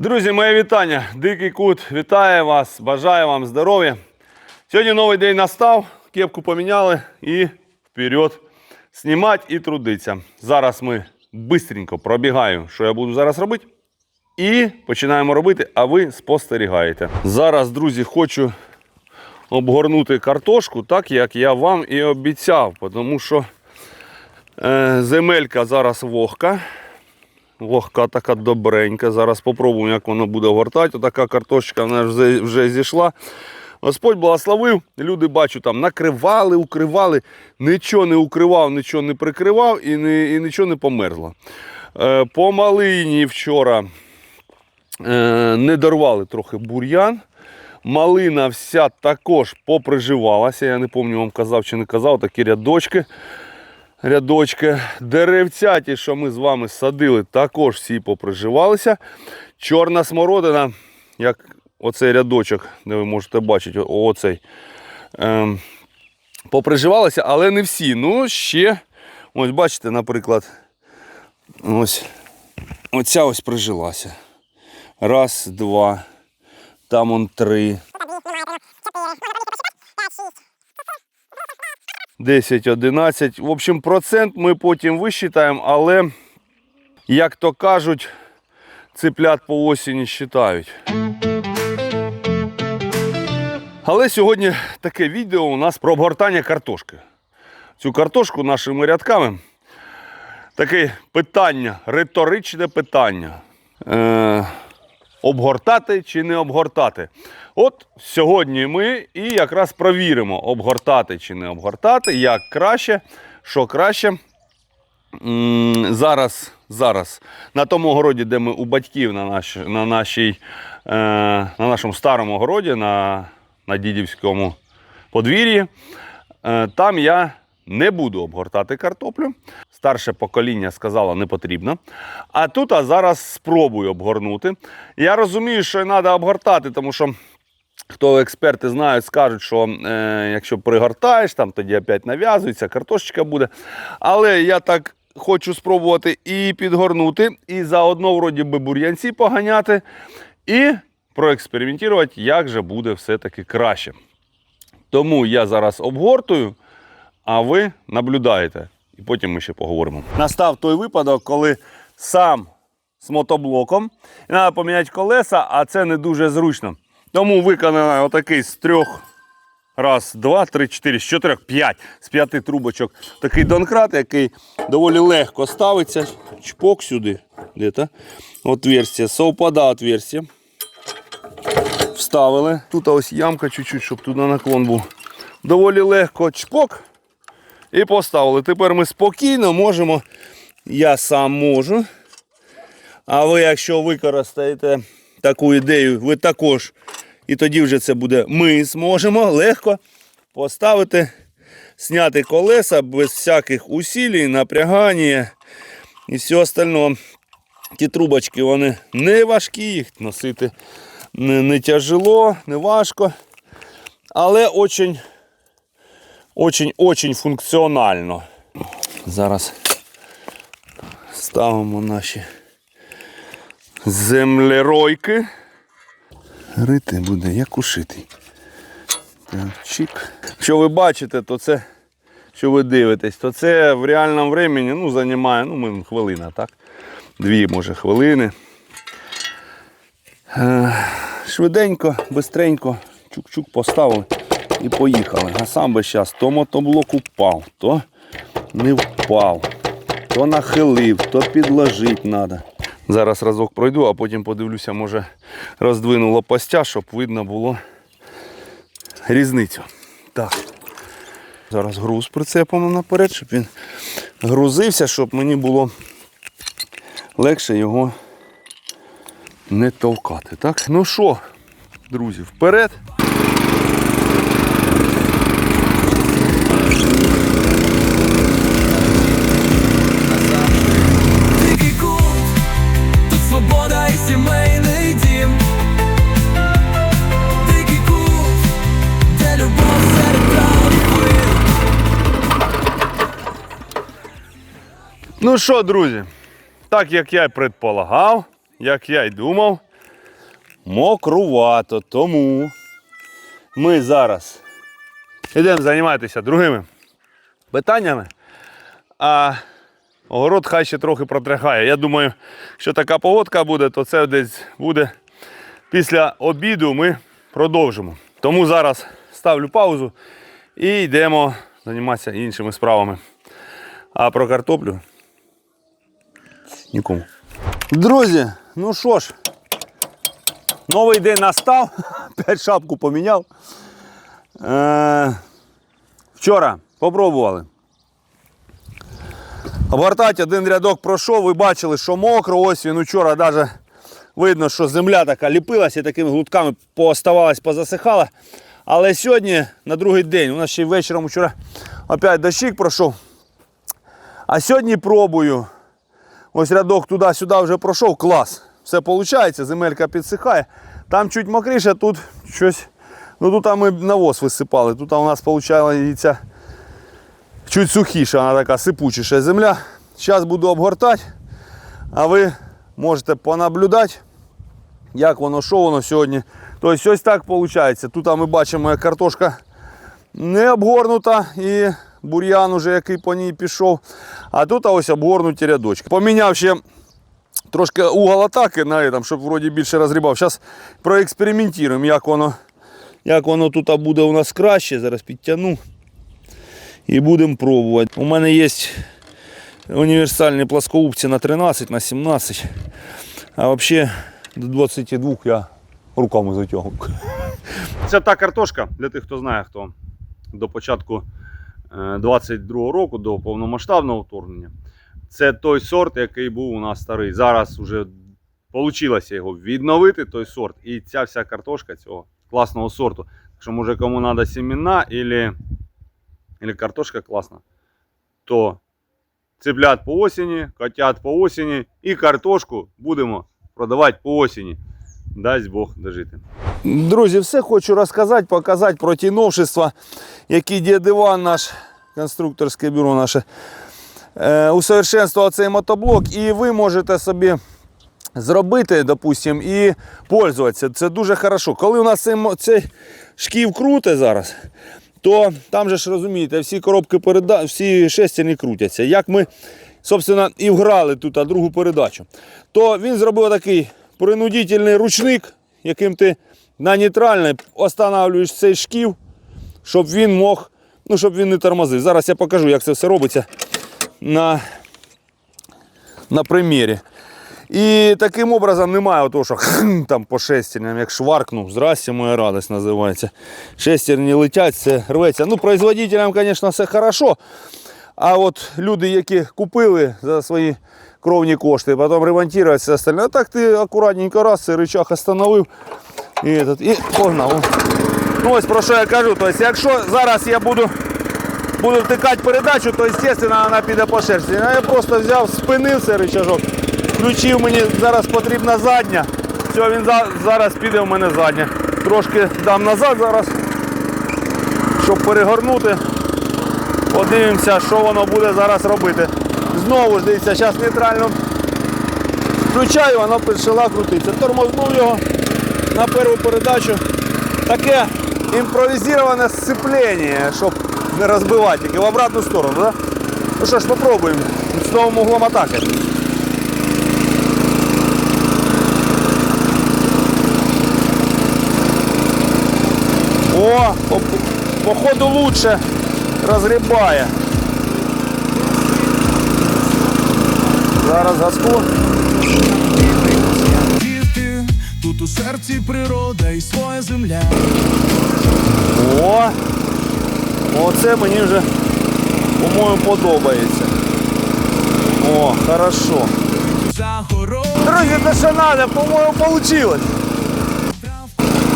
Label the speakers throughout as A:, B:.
A: Друзі, моє вітання. Дикий кут вітає вас, бажаю вам здоров'я. Сьогодні новий день настав, кепку поміняли і вперед знімати і трудитися. Зараз ми швидко пробігаю, що я буду зараз робити. І починаємо робити, а ви спостерігаєте. Зараз, друзі, хочу обгорнути картошку, так як я вам і обіцяв, тому що е, земелька зараз вогка. Вогка така добренька. Зараз спробуємо, як воно буде гортати. Отака картошечка вона вже, вже зійшла. Господь благословив. Люди бачу, там накривали, укривали, нічого не укривав, нічого не прикривав і, не, і нічого не померзло. Е, по малині вчора е, не дорвали трохи бур'ян. Малина вся також поприживалася. Я не пам'ятаю, вам казав чи не казав, такі рядочки. Рядочки. Деревця, ті, що ми з вами садили, також всі поприживалися. Чорна смородина, як оцей рядочок, де ви можете бачити, оцей. Ем, поприживалися, але не всі. Ну, ще, ось бачите, наприклад, ось оця ось прижилася. Раз, два, там он три. 10, 11. В общем, процент ми потім висчитаємо, але, як то кажуть, цыплят по осені считають. Але сьогодні таке відео у нас про обгортання картошки. Цю картошку нашими рядками. Таке питання, риторичне питання. Е, обгортати чи не обгортати. От сьогодні ми і якраз провіримо, обгортати чи не обгортати, як краще, що краще. Зараз, зараз на тому городі, де ми у батьків на, наш, на, нашій, е, на нашому старому городі, на, на дідівському подвір'ї, е, там я не буду обгортати картоплю. Старше покоління сказало, не потрібно. А тут а зараз спробую обгорнути. Я розумію, що треба обгортати, тому що хто експерти знають, скажуть, що е, якщо пригортаєш, там тоді опять нав'язується, картошечка буде. Але я так хочу спробувати і підгорнути, і заодно вроді би бур'янці поганяти, і проекспериментувати, як же буде все-таки краще. Тому я зараз обгортую, а ви наблюдаєте. І потім ми ще поговоримо. Настав той випадок, коли сам з мотоблоком. Треба поміняти колеса, а це не дуже зручно. Тому виконано отакий з трьох. Раз, два, три, чотири, з чотирьох, п'ять. З п'яти трубочок. Такий донкрат, який доволі легко ставиться. Чпок сюди. Де-то. Отверстие. Совпада отверстие. Вставили. Тут ось ямка чуть-чуть, щоб туди наклон був. Доволі легко чпок. І поставили. Тепер ми спокійно можемо. Я сам можу. А ви, якщо використаєте таку ідею, ви також. І тоді вже це буде ми зможемо легко поставити, зняти колеса без всяких усилій, напрягання і все остальне. Ті трубочки вони не важкі, їх носити не, не тяжело, не важко. Але очень, очень, очень функціонально. Зараз ставимо наші землеройки. Рити буде як ушитий. Чик. Що ви бачите, то це, що ви дивитесь, то це в реальному времені ну, займає ну, хвилина, так? Дві, може, хвилини. Е, Швиденько, бистренько, чук-чук поставили і поїхали. А сам би зараз то мотоблок упав, то не впав, то нахилив, то підложити треба. Зараз разок пройду, а потім подивлюся, може роздвину лопастя, щоб видно було різницю. Так. Зараз груз прицепимо наперед, щоб він грузився, щоб мені було легше його не товкати. Так? Ну що, друзі, вперед. Ну що, друзі, так як я й предполагав, як я й думав, мокрувато. Тому ми зараз йдемо займатися другими питаннями. А огород хай ще трохи протряхає. Я думаю, що така погодка буде, то це десь буде після обіду ми продовжимо. Тому зараз ставлю паузу і йдемо займатися іншими справами. А про картоплю нікому. Друзі, ну що ж, новий день настав, опять шапку поміняв. Е, вчора попробували. Обгортати один рядок пройшов, ви бачили, що мокро, ось він учора навіть видно, що земля така ліпилася і такими глутками пооставалась, позасихала. Але сьогодні, на другий день, у нас ще й вечором вчора опять дощик пройшов. А сьогодні пробую. Ось рядок туди-сюди вже пройшов, клас. Все виходить, земелька підсихає. Там чуть мокріше, тут щось. Ну тут ми навоз висипали. Тут у нас виходить чуть сухіша, вона така сипучіша земля. Зараз буду обгортати, а ви можете понаблюдати, як воно, що воно сьогодні. Тобто ось так виходить. Тут ми бачимо, як картошка не обгорнута і бур'ян уже який по ній пішов. А тут ось обгорнуті рядочки. Поміняв ще трошки угол атаки на этом, щоб вроді більше розгрібав. Зараз проекспериментуємо, як воно, як воно тут буде у нас краще. Зараз підтягну і будемо пробувати. У мене є універсальні плоскоубці на 13, на 17. А взагалі до 22 я руками затягую. Це та картошка, для тих, хто знає, хто до початку 22-го року, до повномасштабного вторгнення. Це той сорт, який був у нас старий. Зараз вже вийшло його відновити, той сорт. І ця вся картошка цього класного сорту. Якщо може кому треба сімена або, або картошка класна, то цыплят по осені, котят по осені і картошку будемо продавати по осені. Дасть Бог дожити. Друзі, все хочу розказати, показати про ті новшества, які дід Іван, наш конструкторське бюро наше, е, усовершенствував цей мотоблок, і ви можете собі зробити, допустим, і пользуватися. Це дуже хорошо. Коли у нас цей, цей шків круте зараз, то там же ж розумієте, всі коробки передач, всі шестерні крутяться. Як ми, собственно, і вграли тут другу передачу, то він зробив такий принудительний ручник, яким ти на нейтральний останавлюєш цей шків, щоб він мог, ну, щоб він не тормозив. Зараз я покажу, як це все робиться на, на примірі. І таким образом немає того, що там по шестерням, як шваркнув, здрасте, моя радость називається. Шестерні летять, це рветься. Ну, производителям, звісно, все хорошо. А от люди, які купили за свої кровні кошти, потім ремонтувати все остальне, а так ти акуратненько раз, цей рычаг остановив і, этот, і погнав. Ну ось про що я кажу. Тобто, якщо зараз я буду буду втикати передачу, то звісно вона піде по шерсті. А я просто взяв, спинив цей рычажок, включив мені зараз потрібна задня. Все, він за- зараз піде в мене задня. Трошки дам назад зараз, щоб перегорнути. Подивимося, що воно буде зараз робити. Знову ж дивіться, зараз нейтрально включаю, воно почала крутитися. Тормознув його на першу передачу. Таке імпровізоване сцеплення, щоб не розбивати, тільки в обратну сторону. Да? Ну що ж, попробуємо з новим углом атаки. О, походу лучше розгрібає. Газку.
B: Діти, тут у серці природа і своя земля.
A: О! Оце мені вже, по-моєму, подобається. О, хорошо. Друзі, це що треба, по-моєму, вийшло.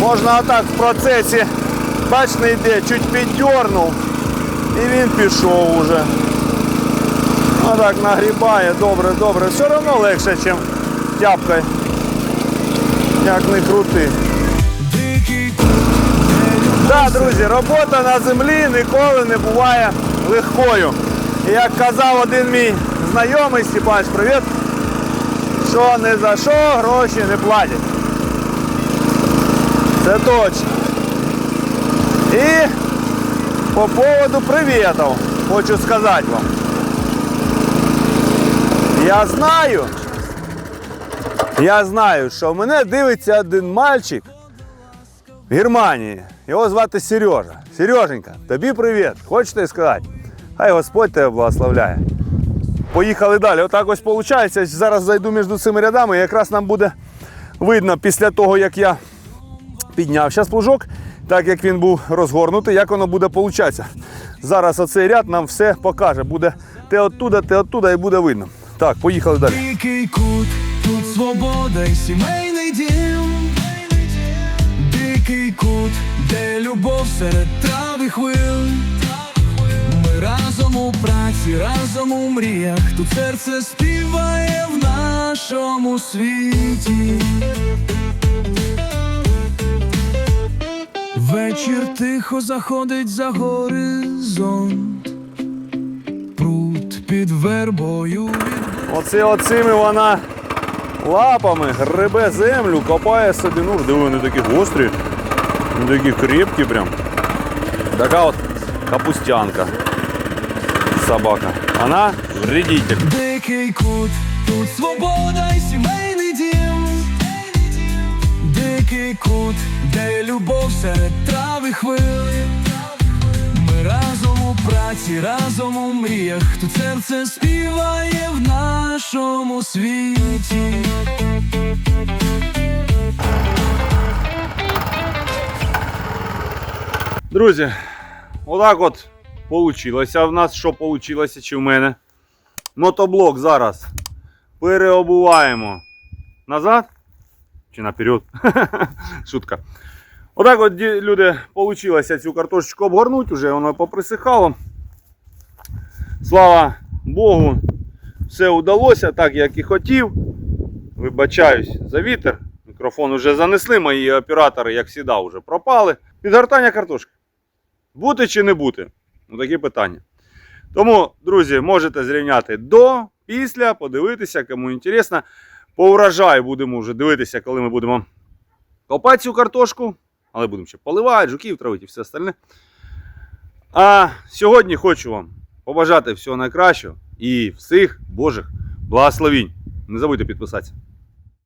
A: Можна отак в процесі, бач, не йде, чуть піддернув і він пішов уже. Отак нагрібає, добре, добре. Все одно легше, ніж тяпкою. Як не крути. Так, друзі, робота на землі ніколи не буває легкою. І як казав один мій знайомий, Степач, привіт, що не за що гроші не платять. Це точно. І по поводу привітів хочу сказати вам. Я знаю, я знаю, що мене дивиться один мальчик в Германії. Його звати Сережа. Сереженька, тобі привіт. Хочете сказати? Хай Господь тебе благословляє. Поїхали далі. Отак ось виходить. Зараз зайду між цими рядами. і Якраз нам буде видно після того, як я підняв зараз плужок, так як він був розгорнутий, як воно буде получатися. Зараз оцей ряд нам все покаже. Буде те оттуда, те оттуда і буде видно. Так, поїхали далі.
B: Дикий кут, тут свобода і сімейний дім. Дикий кут, де любов серед трав хвил. Ми разом у праці, разом у мріях. Тут серце співає в нашому світі. Вечір тихо заходить за горизонт. Під вербою
A: Оце оцими вона лапами гребе землю, копає собі. Ну, диви, вони такі гострі, вони такі крепкі прям. Така от капустянка. Собака. Вона вредитель.
B: Дикий кут, тут свобода і сімейний дім. Дикий кут, де любов серед трав і. Ми разом у праці, разом у мріях. Тут серце співає в нашому світі.
A: Друзі, отак от получилося в нас, що получилося чи в мене. Мотоблок зараз переобуваємо назад чи наперед. Шутка. Отак от люди получилося цю картошечку обгорнути, вже воно поприсихало. Слава Богу, все вдалося так, як і хотів. Вибачаюсь за вітер. Мікрофон вже занесли, мої оператори, як завжди, вже пропали. Підгортання картошки. Бути чи не бути? Ну, такі питання. Тому, друзі, можете зрівняти до, після, подивитися, кому інтересно. По урожаю будемо вже дивитися, коли ми будемо копати цю картошку. Але будемо ще поливати, жуків травити і все остальне. А сьогодні хочу вам побажати всього найкращого і всіх Божих благословінь. Не забудьте підписатися.